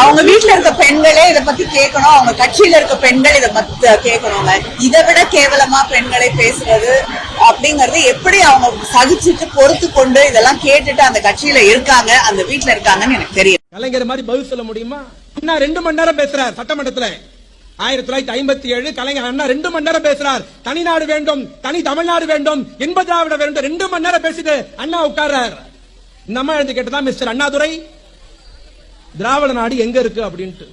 அவங்க வீட்டுல இருக்க பெண்களே இதை பத்தி கேட்கணும். அவங்க கட்சியில இருக்க பெண்கள் இத பத்தி கேட்கணுங்க. இதை விட கேவலமா பெண்களை பேசுறது அப்படிங்கறது எப்படி அவங்க சகிச்சுட்டு பொறுத்து கொண்டு இதெல்லாம் கேட்டுட்டு அந்த கட்சியில இருக்காங்க அந்த வீட்டுல இருக்காங்கன்னு எனக்கு தெரியும். கலைஞர் மாதிரி பதில் சொல்ல முடியுமா? அண்ணா ரெண்டு மணி நேரம் பேசுறார் சட்டமன்றத்துல. ஆயிரத்தி தொள்ளாயிரத்தி ஐம்பத்தி ஏழு கலைஞர் அண்ணா ரெண்டு மணி நேரம் பேசுறார். தனிநாடு வேண்டும் தனி தமிழ்நாடு வேண்டும் இன்ப திராவிட வேண்டும் ரெண்டு மணி நேரம் பேசிட்டு அண்ணா உட்கார்றாரு. நம்ம எழுந்து கேட்டதா மிஸ்டர் அண்ணாதுரை? திராவிட நாடு எங்க இருக்கு அப்படின்ட்டு.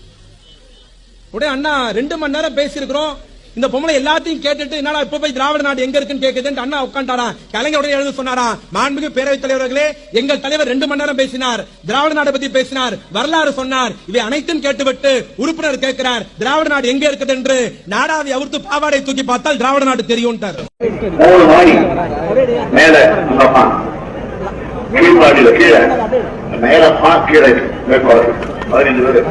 உடனே அண்ணா ரெண்டு மணி நேரம் பேசியிருக்கிறோம். இந்த பொம்பளை எல்லாத்தையும் கேட்டுட்டு என்னடா இப்ப போய் திராவிட நாடு எங்க இருக்குன்னு கேக்குதுன்னு அண்ணா உட்காந்துட்டாராம் கலைஞர் உடனே எழுத சொன்னாராம் மாண்புமிகு பேரவைத் தலைவர்களே எங்கள் தலைவர் ரெண்டு மணி நேரம் பேசினார். திராவிட நாடு பத்தி பேசினார். வரலாறு சொன்னார். இவை அனைத்தும் கேட்டுவிட்டு உறுப்பினர் கேட்கிறார் திராவிட நாடு எங்க இருக்குது என்று நாடாவை அவுர்த்து பாவாடை தூக்கி பார்த்தால் திராவிட நாடு தெரியும்ட்டார் மூணு மாடி மேல அங்கப்பா கீழ்பாடியில கீழே. மேல பா கீழே. வேட்பாளர் பதினைந்து பேரு.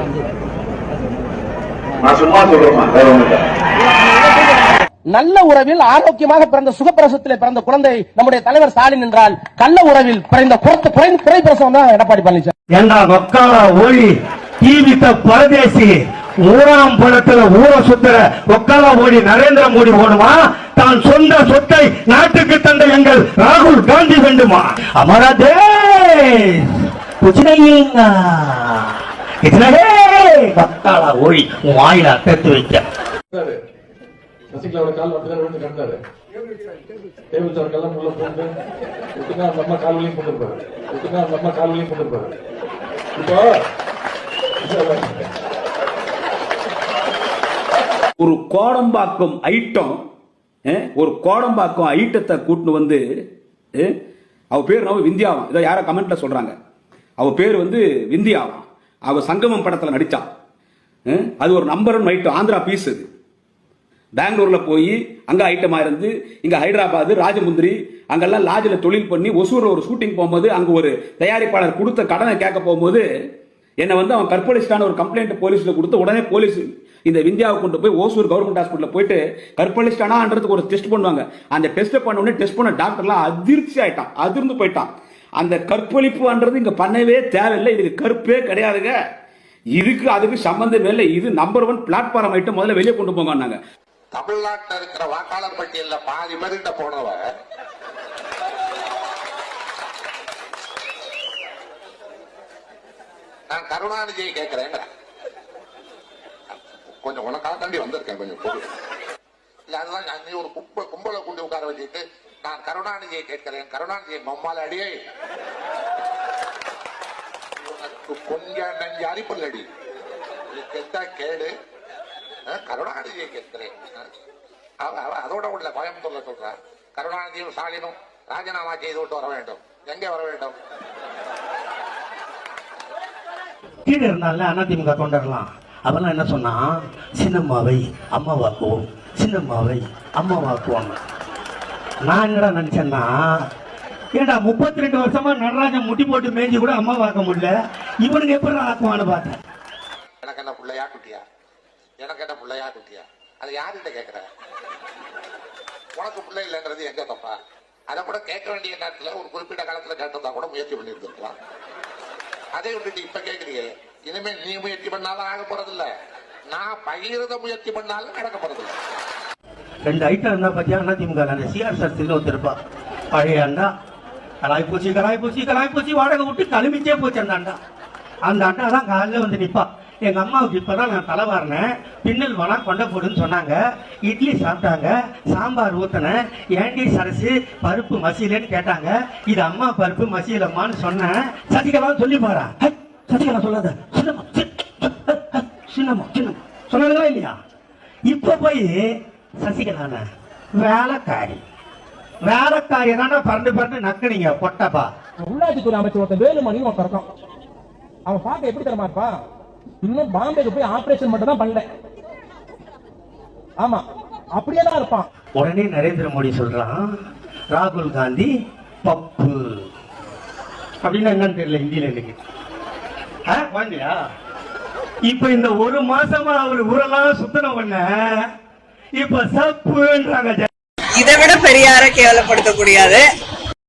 நான் சும்மா வேற இல்லை. நல்ல உறவில் ஆரோக்கியமாக பிறந்த சுகப்பிரசவத்திலே பிறந்த குழந்தை நம்முடைய தலைவர் ஸ்டாலின் என்றால் கள்ள உறவில் பிறந்த குறைந்த குறை பிரசவம் தான் எடப்பாடி பழனிசாமி. ஏண்டா மக்கால ஓடி ஜீவித்த பரதேசி ஊராம் பணத்துல ஊர சுத்துற ஒக்கால ஓடி நரேந்திர மோடி போடுமா தான் சொந்த சொத்தை நாட்டுக்கு தந்த எங்கள் ராகுல் காந்தி வேண்டுமா? அமரா பத்தாளா ஓடி உன் வாயில அத்தத்து வைக்க. சசிகலாவோட கால் அப்படிதான் விழுந்து கிடந்தாரு. டேபிள் சார் கல்லாம் உள்ள போட்டு ஒட்டுக்கா அந்த ஒரு கோடம்பாக்கம் ஐட்டம் ஒரு கோடம்பாக்கம் ஐட்டத்தை கூட்டின்னு வந்து அவ பேர் நம்ம விந்தியாவான் இதை யாரோ கமெண்ட்ல சொல்றாங்க. அவ பேர் வந்து விந்தியாவான் அவ சங்கமம் படத்துல நடிச்சான் அது ஒரு number one item Andhra piece அது பெங்களூர்ல போய் அங்க ஐட்டமா இருந்து இங்க ஹைதராபாத் ராஜமுந்திரி அங்கெல்லாம் லாட்ஜில் தொழில் பண்ணி ஒசூர்ல ஒரு ஷூட்டிங் போகும்போது அங்க ஒரு தயாரிப்பாளர் கொடுத்த கடனை கேட்க போகும்போது என்னை வந்து அவன் கற்பழிச்சிட்டான ஒரு கம்ப்ளைண்ட் போலீஸ்ல கொடுத்து உடனே போலீஸ் இந்த விந்தியாவை கொண்டு போய் ஓசூர் கவர்மெண்ட் ஹாஸ்பிட்டலில் போயிட்டு கற்பழிச்சிட்டானான்றதுக்கு ஒரு டெஸ்ட் பண்ணுவாங்க. அந்த டெஸ்ட்டை பண்ண உடனே டெஸ்ட் பண்ண டாக்டர்லாம் அதிர்ச்சி ஆயிட்டான் அதிர்ந்து போயிட்டான். அந்த கற்பழிப்புன்றது இங்கே பண்ணவே தேவையில்லை. இதுக்கு கற்பே கிடையாதுங்க. இதுக்கு அதுக்கு சம்பந்தமே இல்லை. இது நம்பர் ஒன் பிளாட்ஃபார்ம் ஐட்டம் முதல்ல வெளியே கொண்டு போங்க தமிழ்நாட்டில் இருக்கிற வாக்காளர் பட்டியலில் பாதி பேர்கிட்ட போனவ. நான் கருணாநிதியை கேட்கிறேன் கொஞ்சம் தாண்டி வந்திருக்கேன் கொஞ்சம் பொறு. இல்ல அதுதான் நான் நீ ஒரு கும்ப கும்பலை கொண்டு உட்கார வச்சுட்டு நான் கருணாநிதியை கேட்கிறேன். கருணாநிதியை மம்மால அடியே கொஞ்சம் நஞ்சு அரிப்பல்லடி நீ கெட்டா கேடு கருணாநிதியை கேட்கிறேன். அவ அதோட உள்ள கோயம்புத்தூர்ல சொல்ற. கருணாநிதியும் ஸ்டாலினும் ராஜினாமா செய்து விட்டு வர வேண்டும். எங்கே வர வேண்டும்? கீழே இருந்தால அதிமுக தொண்டர்லாம் அவெல்லாம் என்ன சொன்னா சின்னம்மாவை அம்மாவாக்குவோம் சின்னம்மாவை அம்மாவாக்குவாங்க. நான் என்னடா நினைச்சேன்னா ஏடா முப்பத்தி ரெண்டு வருஷமா நடராஜன் முட்டி போட்டு மேய்ஞ்சி கூட அம்மா பார்க்க முடியல? இவனுக்கு எப்படி ஆக்குவான்னு பார்த்தேன். எனக்கு என்ன பிள்ளையா குட்டியா? எனக்கு என்ன பிள்ளையா குட்டியா? அது யார்கிட்ட கேட்கிற? உனக்கு பிள்ளை இல்லைன்றது எங்க தப்பா? அதை கூட கேட்க வேண்டிய நேரத்தில் ஒரு குறிப்பிட்ட காலத்துல கேட்டதா கூட முயற்சி பண்ணியிருந்திருக்கலாம். அதை விட்டுட்டு இப்ப கேட்குறீங்க இனிமே நீ முயற்சி பண்ணாலும் ஆக போறதில்ல. நான் பகிரத முயற்சி பண்ணாலும் நடக்க போறதில்ல. ரெண்டு ஐட்டம் இருந்தா பத்தியா? திமுக அந்த சிஆர் சர்ச்சில் ஒருத்தருப்பா. பழைய அண்டா கலாய் பூச்சி கலாய் பூச்சி கலாய் பூச்சி வாடகை விட்டு கழுமிச்சே போச்சு அந்த அண்டா அந்த அண்டா தான் காலைல வந்து நிப்பா. எங்க அம்மாவுக்கு இப்பதான் நான் தலை வாரினேன். பின்னல் வனா கொண்ட போடுன்னு சொன்னாங்க. இட்லி சாப்பிட்டாங்க. சாம்பார் ஊத்தினேன். ஏண்டி சரசு பருப்பு மசியலன்னு கேட்டாங்க. இது அம்மா பருப்பு மசியலம்மான்னு சொன்னேன். சசிகலா சொல்லி பாரா. சசிகலா சொல்லாத. சின்னம்மா சி- ஹை, ஹை, சின்னம்மா சின்னம்மா. சொன்னாங்களா இல்லையா? இப்ப போய் சசிகலான வேலைக்காரி. வேலைக்காரி தானே பறந்து பறந்து நக்குனீங்க பொட்டப்பா. உள்ளாட்சித்துறை அமைச்சர் ஒருத்தன் வேலுமணி ஒருத்தன் இருக்கான். அவன் பார்க்க எப்படி தரமா இருப்பான் இன்னும் பாம்பேக்கு போய் ஆபரேஷன் மட்டும் தான் பண்ணல. ஆமா அப்படியே தான் இருப்பான். உடனே நரேந்திர மோடி சொல்றான் ராகுல் காந்தி பப்பு. அப்படின்னு என்னன்னு தெரியல ஹிந்தியில எனக்கு ஆ, இப்ப இந்த ஒரு மாசமா அவரு ஊரெல்லாம் சுத்தனம் பண்ண இப்ப சப்புன்றாங்க இதை விட பெரியார கேவலப்படுத்த முடியாது